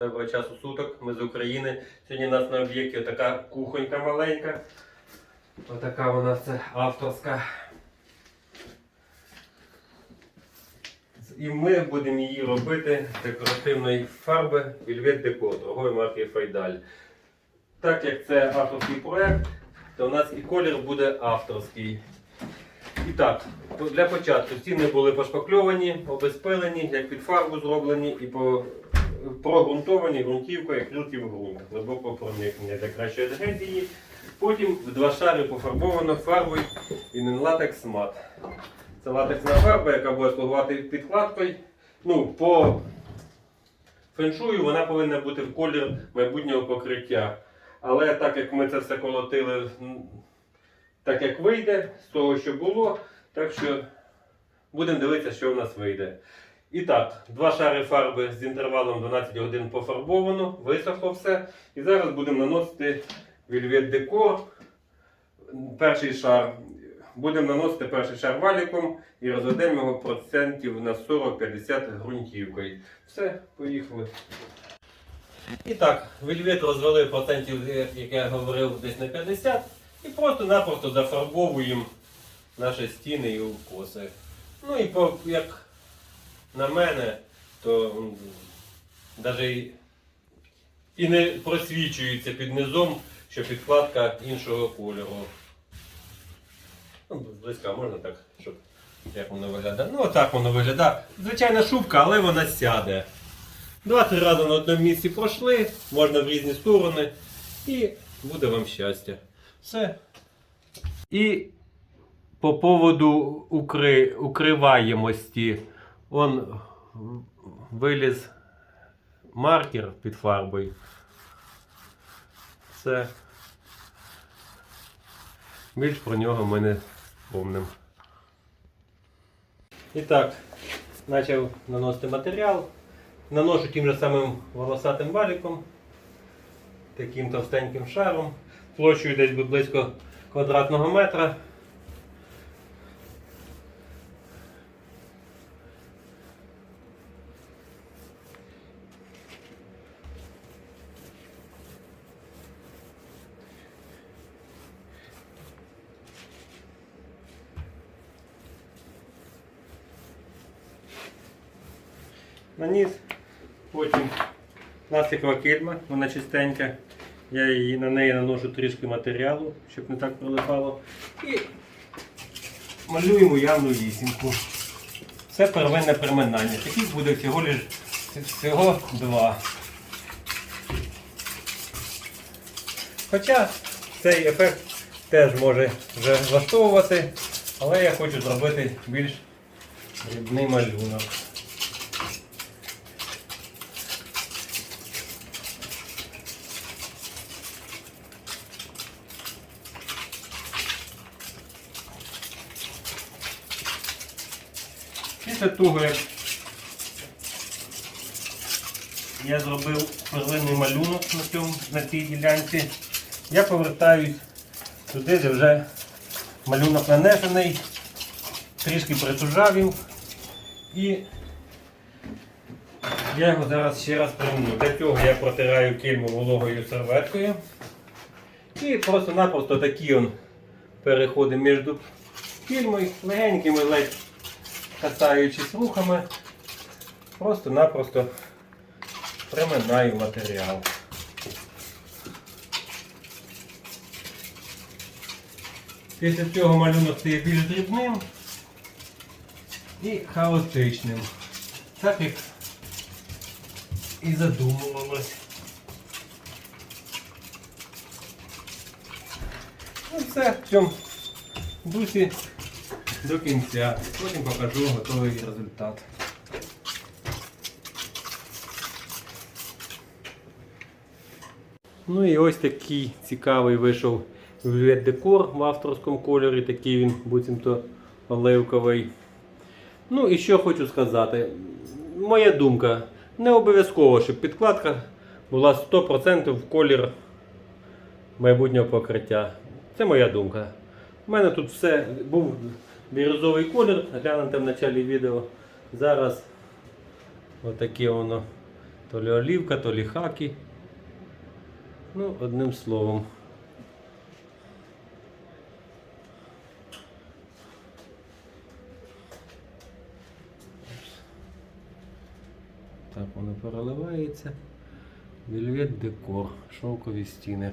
Часу суток, ми з України. Сьогодні у нас на об'єкті така кухонька маленька. Отака вона це авторська. І ми будемо її робити з декоративної фарби Velvet Deco торгової марки Файдаль. Так як це авторський проект, то у нас і колір буде авторський. І так, для початку стіни були пошпакльовані, обезпилені, як під фарбу зроблені і по прогрунтовані ґрунтівкою, крилків ґрунт, глибокого проникнення для кращої адгезії. Потім в два шари пофарбовано фарбою латекс мат. Це латексна фарба, яка буде слугувати підкладкою. Ну, по феншую вона повинна бути в колір майбутнього покриття. Але так як ми це все колотили, так як вийде з того, що було, так що будемо дивитися, що в нас вийде. І так, два шари фарби з інтервалом 12 годин пофарбовано, висохло все. І зараз будемо наносити Velvet Decor. Перший шар. Будемо наносити перший шар валіком і розведемо його процентів на 40-50 ґрунтівкою. Все, поїхали. І так, вельвет розвели процентів, як я говорив, десь на 50. І просто-напросто зафарбовуємо наші стіни і укоси. Ну і як на мене, то навіть і не просвічується під низом, що підкладка іншого кольору. Ну, близька можна так, щоб як воно виглядає. Ну, отак воно виглядає. Звичайна шубка, але вона сяде. Два-три рази на одному місці пройшли, можна в різні сторони. І буде вам щастя. Все. І по поводу укри... укриваємості. Он виліз маркер під фарбою. Все. Більш про нього ми не помним. І так, почав наносити матеріал. Наношу тим же самим волосатим валіком, таким товстеньким шаром, площею десь близько квадратного метра. Наніс, потім пластикова кільма, вона чистенька. Я її на неї наношу трішки матеріалу, щоб не так прилипало. І малюємо явну вісімку. Це первинне приминання. Таких буде всього лиш всього два. Хоча цей ефект теж може вже влаштовувати, але я хочу зробити більш дрібний малюнок. Після того, як я зробив первинний малюнок на, цьому, на цій ділянці, я повертаюсь туди, де вже малюнок нанесений, трішки притужавів і я його зараз ще раз примну. Для цього я протираю кільму вологою серветкою. І просто-напросто такі он переходи між кільмою, легенькими ледь касаючись рухами, просто-напросто приминаю матеріал. Після цього малюнок стає більш дрібним і хаотичним. Так як і задумувалось. Ну все, в цьому дусі до кінця. Потім покажу готовий результат. Ну і ось такий цікавий вийшов Velvet декор в авторському кольорі, такий він буцімто оливковий. Ну і що хочу сказати. Моя думка, не обов'язково, щоб підкладка була 100% в колір майбутнього покриття. Це моя думка. У мене тут все був бірюзовий колір, глянете в началі відео. Зараз отаке воно То лі олівка, то лі хакі. Ну, одним словом. Так воно переливається. Вільвет декор, шовкові стіни.